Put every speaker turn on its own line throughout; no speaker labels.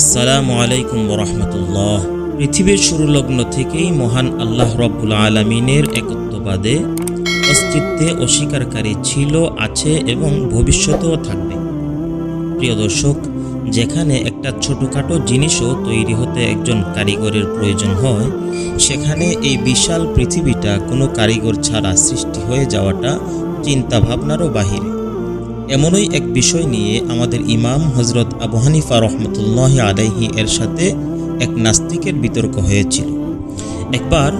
আসসালামু আলাইকুম রহমতুল্লাহ পৃথিবীর শুরু লগ্ন থেকেই মহান আল্লাহ রব্বুল আলমিনের একত্ববাদে অস্তিত্বে অস্বীকারী ছিল, আছে এবং ভবিষ্যতেও থাকবে। প্রিয় দর্শক, যেখানে একটা ছোটোখাটো জিনিসও তৈরি হতে একজন কারিগরের প্রয়োজন হয়, সেখানে এই বিশাল পৃথিবীটা কোনো কারিগর ছাড়া সৃষ্টি হয়ে যাওয়াটা চিন্তাভাবনারও বাহিরে। এমনই এক বিষয় নিয়ে আমাদের ইমাম হজরত আবু হানিফা রহমতুল্লাহ আলাইহি এর সাথে এক নাস্তিকের বিতর্ক হয়েছিল। একবার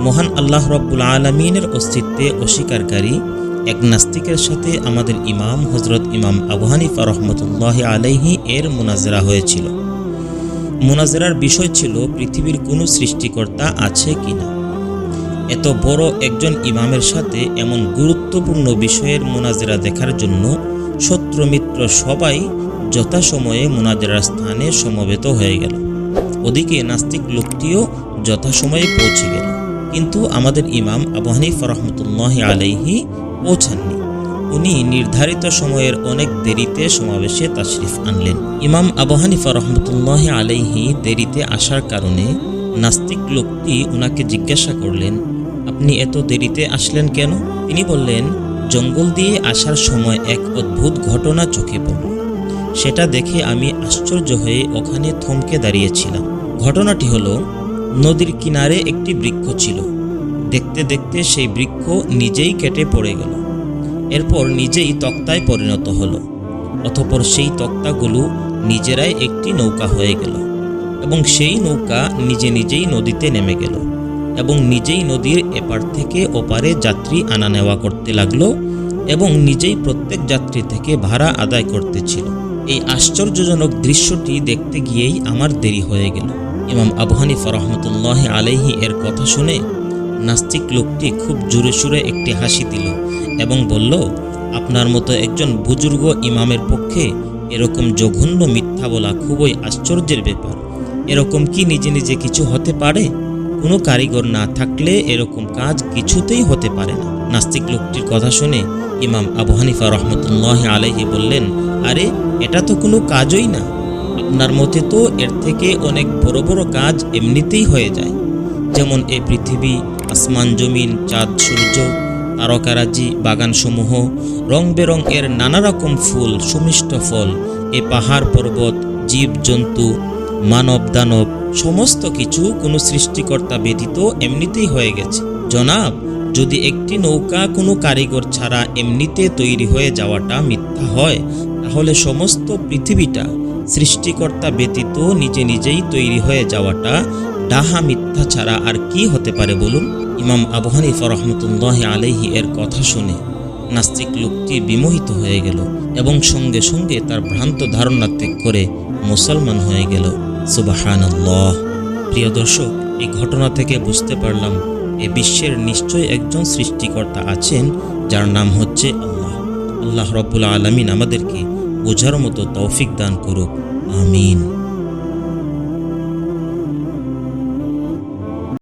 মহান আল্লাহ রব্বুল আলমিনের অস্তিত্বে অস্বীকারী এক নাস্তিকের সাথে আমাদের ইমাম হজরত ইমাম আবু হানিফা রহমতুল্লাহ আলাইহি এর মোনাজেরা হয়েছিল। মোনাজেরার বিষয় ছিল পৃথিবীর কোনো সৃষ্টিকর্তা আছে কিনা। এত বড় একজন ইমামের সাথে এমন গুরুত্বপূর্ণ বিষয়ের মোনাজেরা দেখার জন্য শত্রু মিত্র সবাই যথাসময়ে মোনাজেরার স্থানে সমবেত হয়ে গেল। ওদিকে নাস্তিক লোকটিও যথাসময়ে পৌঁছে গেল। কিন্তু আমাদের ইমাম আবু হানিফ রহমতুল্লাহ আলাইহি পৌঁছাননি। উনি নির্ধারিত সময়ের অনেক দেরিতে সমাবেশে তাশরিফ আনলেন। ইমাম আবু হানিফা রহমতুল্লাহ আলাইহি দেরিতে আসার কারণে নাস্তিক লোকটি ওনাকে জিজ্ঞাসা করলেন আপনি এত দেরিতে আসলেন কেন? তিনি বললেন, জঙ্গল দিয়ে আসার সময় এক অদ্ভুত ঘটনা চোখে পড়ল। সেটা দেখে আমি আশ্চর্য হয়ে ওখানে থমকে দাঁড়িয়েছিলাম। ঘটনাটি হলো, নদীর কিনারে একটি বৃক্ষ ছিল। দেখতে দেখতে সেই বৃক্ষ নিজেই কেটে পড়ে গেল। এরপর নিজেই তক্তায় পরিণত হলো। অথপর সেই তক্তাগুলো নিজেরাই একটি নৌকা হয়ে গেল এবং সেই নৌকা নিজে নিজেই নদীতে নেমে গেল। এবং নিজেই নদীর এপার থেকে ওপারে যাত্রী আনা নেওয়া করতে লাগল এবং নিজেই প্রত্যেক যাত্রী থেকে ভাড়া আদায় করতেছিল এই আশ্চর্যজনক দৃশ্যটি দেখতে গিয়েই আমার দেরি হয়ে গেল। ইমাম আবু হানিফা রহমতুল্লাহ আলাইহি এর কথা শুনে নাস্তিক লোকটি খুব জোরে সুরে একটি হাসি দিল এবং বলল, আপনার মতো একজন বুজুর্গ ইমামের পক্ষে এরকম জঘন্য মিথ্যা বলা খুবই আশ্চর্যের ব্যাপার। এরকম কি নিজে নিজে কিছু হতে পারে? কোনো কারিগর না থাকলে এরকম কাজ কিছুতেই হতে পারে না। নাস্তিক লোকটির কথা শুনে ইমাম আবু হানিফা রহমতুল্লাহ আলাইহি বললেন, আরে, এটা তো কোনো কাজই না। আপনার মতে তো এর থেকে অনেক বড় বড় কাজ এমনিতেই হয়ে যায়। যেমন এ পৃথিবী, আসমান জমিন, চাঁদ, সূর্য, তারকারাজি, বাগানসমূহ, রং বেরং এর নানা রকম ফুল, সুমিষ্ট ফল, এ পাহাড়, পর্বত, জীব, জন্তু মানব দানব সমস্ত কিছু কোনো সৃষ্টিকর্তা ব্যতীত এমনিতেই হয়ে গেছে। জনাব, যদি একটি নৌকা কোনো কারিগর ছাড়া এমনিতে তৈরি হয়ে যাওয়াটা মিথ্যা হয়, তাহলে সমস্ত পৃথিবীটা সৃষ্টিকর্তা ব্যতীত নিজে নিজেই তৈরি হয়ে যাওয়াটা ডাহা মিথ্যা ছাড়া আর কি হতে পারে বলুন? ইমাম আবু হানিফা রহমতুল্লাহ আলাইহি এর কথা শুনে নাস্তিক লোকটি বিমোহিত হয়ে গেল এবং সঙ্গে সঙ্গে তার ভ্রান্ত ধারণা ত্যাগ করে মুসলমান হয়ে গেল। সুবাহান প্রিয় দর্শক, এই ঘটনা থেকে বুঝতে পারলাম এ বিশ্বের নিশ্চয় একজন সৃষ্টিকর্তা আছেন, যার নাম হচ্ছে আল্লাহ। আল্লাহ রব্বুল আলমিন আমাদেরকে বোঝার মতো তৌফিক দান করুক। আমিন।